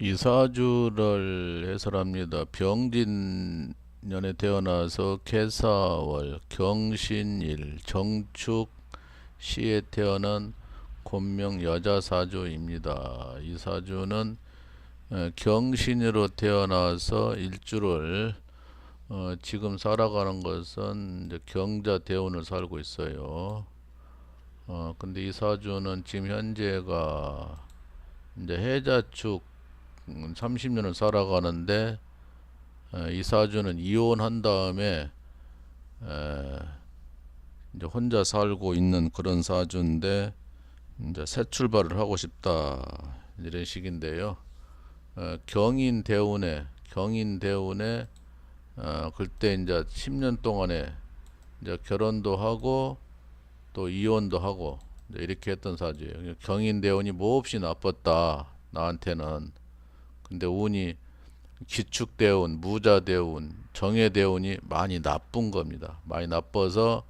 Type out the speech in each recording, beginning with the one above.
이사주를 해설합니다. 병진년에 태어나서 개사월, 경신일, 정축 시에 태어난 곤명 여자 사주입니다. 이 사주는 어, 경신으로 태어나서 일주를 어, 지금 살아가는 것은 경자 대운을 살고 있어요. 어, 근데 이 사주는 지금 현재가 이제 해자축 30년을 살아가는데 어, 이 사주는 이혼한 다음에 에, 이제 혼자 살고 있는 그런 사주인데 이제 새 출발을 하고 싶다 이런 식인데요. 어, 경인 대운에 경인 대운에 어, 그때 이제 10년 동안에 이제 결혼도 하고 또 이혼도 하고 이렇게 했던 사주예요. 경인 대운이 몹시 나빴다 나한테는. 근데 운이 기축 대운, 무자 대운, 정해 대운이 많이 나쁜 겁니다. 많이 나빠서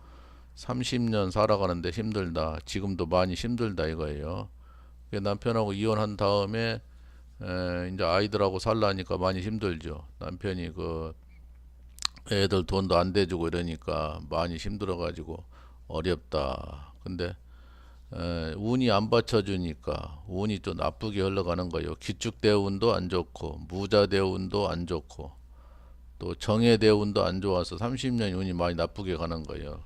30년 살아가는데 힘들다. 지금도 많이 힘들다 이거예요. 남편하고 이혼한 다음에 에, 이제 아이들하고 살라니까 많이 힘들죠. 남편이 그 애들 돈도 안 대주고 이러니까 많이 힘들어가지고 어렵다. 근데 에, 운이 안 받쳐주니까 운이 또 나쁘게 흘러가는 거예요. 기축 대운도 안 좋고 무자 대운도 안 좋고 또 정해 대운도 안 좋아서 30년 운이 많이 나쁘게 가는 거예요.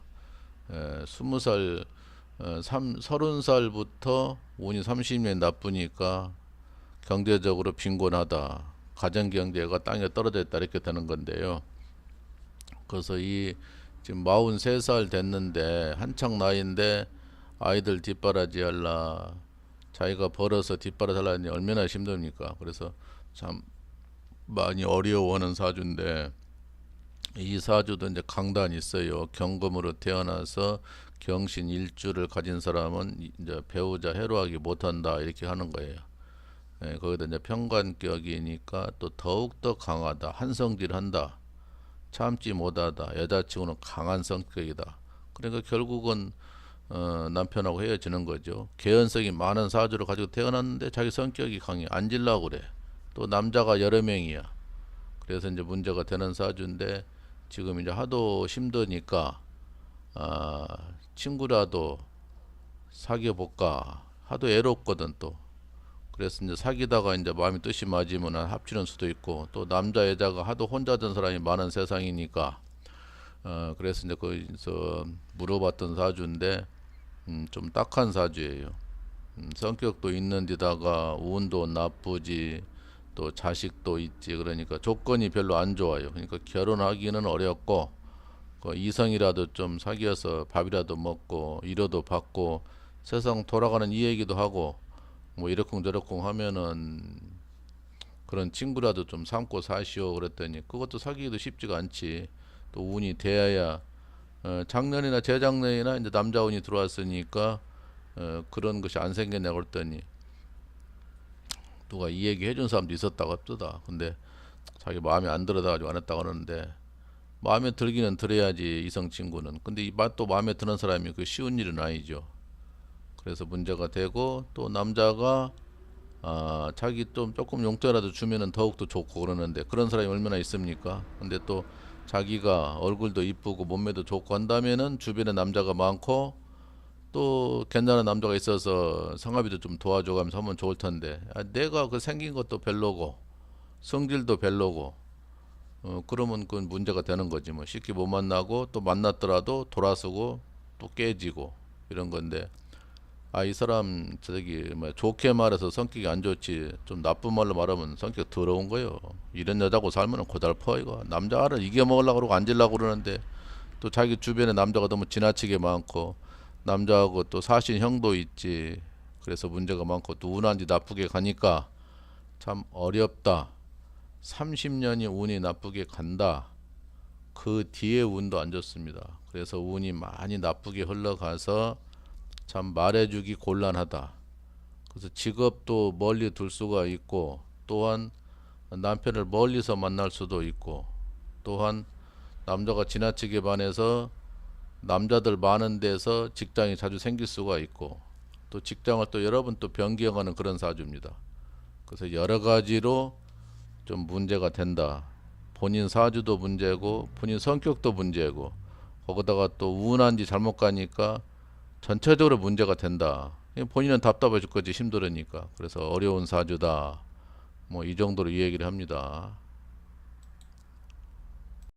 에, 20살, 어, 3, 30살부터 운이 30년 나쁘니까 경제적으로 빈곤하다. 가정 경제가 땅에 떨어져 있다 이렇게 되는 건데요. 그래서 이 지금 43살 됐는데 한창 나이인데 아이들 뒷바라지 할라 자기가 벌어서 뒷바라지 하려니 얼마나 힘듭니까? 그래서 참 많이 어려워하는 사주인데 이 사주도 이제 강단이 있어요. 경금으로 태어나서 경신 일주를 가진 사람은 이제 배우자 해로하기 못한다 이렇게 하는 거예요. 예, 거기다 이제 평관격이니까 또 더욱 더 강하다, 한성질한다, 참지 못하다, 여자친구는 강한 성격이다. 그러니까 결국은 어, 남편하고 헤어지는 거죠. 개연성이 많은 사주를 가지고 태어났는데 자기 성격이 강해 앉으려고 그래. 또 남자가 여러 명이야. 그래서 이제 문제가 되는 사주인데 지금 이제 하도 힘드니까 아, 친구라도 사귀어 볼까 하도 애롭거든 또 그래서 이제 사귀다가 이제 마음이 뜻이 맞으면 합치는 수도 있고 또 남자 여자가 하도 혼자 된 사람이 많은 세상이니까 어 그래서 이제 거기서 물어봤던 사주인데 음, 좀 딱한 사주예요. 음, 성격도 있는 데다가 운도 나쁘지 또 자식도 있지 그러니까 조건이 별로 안 좋아요. 그러니까 결혼하기는 어렵고 그 이성이라도 좀 사귀어서 밥이라도 먹고 위로도 받고 세상 돌아가는 이 얘기도 하고 뭐 이러쿵저러쿵 하면은 그런 친구라도 좀 삼고 사시오 그랬더니 그것도 사귀기도 쉽지가 않지 또 운이 돼야 어, 작년이나 재작년이나 이제 남자 운이 들어왔으니까 어, 그런 것이 안 생겨내고 그랬더니 누가 이 얘기 해준 사람도 있었다고 합니다. 근데 자기 마음에 안 들어가지고 안 했다고 하는데 마음에 들기는 들어야지 이성 친구는. 근데 이 맛도 마음에 드는 사람이 그 쉬운 일은 아니죠. 그래서 문제가 되고 또 남자가 아, 자기 좀 조금 용돈이라도 주면은 더욱더 좋고 그러는데 그런 사람이 얼마나 있습니까? 근데 또 자기가 얼굴도 이쁘고 몸매도 좋고 한다면은 주변에 남자가 많고 또 괜찮은 남자가 있어서 성합이도 좀 도와줘가면서 하면 좋을 텐데. 아, 내가 그 생긴 것도 별로고 성질도 별로고 어, 그러면 그건 문제가 되는 거지 뭐. 쉽게 못 만나고 또 만났더라도 돌아서고 또 깨지고 이런 건데 아 이 사람 저기 뭐 좋게 말해서 성격이 안 좋지 좀 나쁜 말로 말하면 성격 더러운 거요. 이런 여자고 살면 고달퍼 이거. 남자를 이겨 먹으려고 그러고 앉으려고 그러는데 또 자기 주변에 남자가 너무 지나치게 많고 남자하고 또 사신 형도 있지. 그래서 문제가 많고 또 운한지 나쁘게 가니까 참 어렵다. 30년이 운이 나쁘게 간다. 그 뒤에 운도 안 좋습니다. 그래서 운이 많이 나쁘게 흘러가서 참 말해주기 곤란하다. 그래서 직업도 멀리 둘 수가 있고 또한 남편을 멀리서 만날 수도 있고 또한 남자가 지나치게 반해서 남자들 많은 데서 직장이 자주 생길 수가 있고 또 직장을 또 여러 번 또 변경하는 그런 사주입니다. 그래서 여러 가지로 좀 문제가 된다. 본인 사주도 문제고 본인 성격도 문제고 거기다가 또 우운한지 잘못 가니까 전체적으로 문제가 된다. 본인은 답답해질 거지 힘들으니까. 그래서 어려운 사주다. 뭐 이 정도로 이 얘기를 합니다.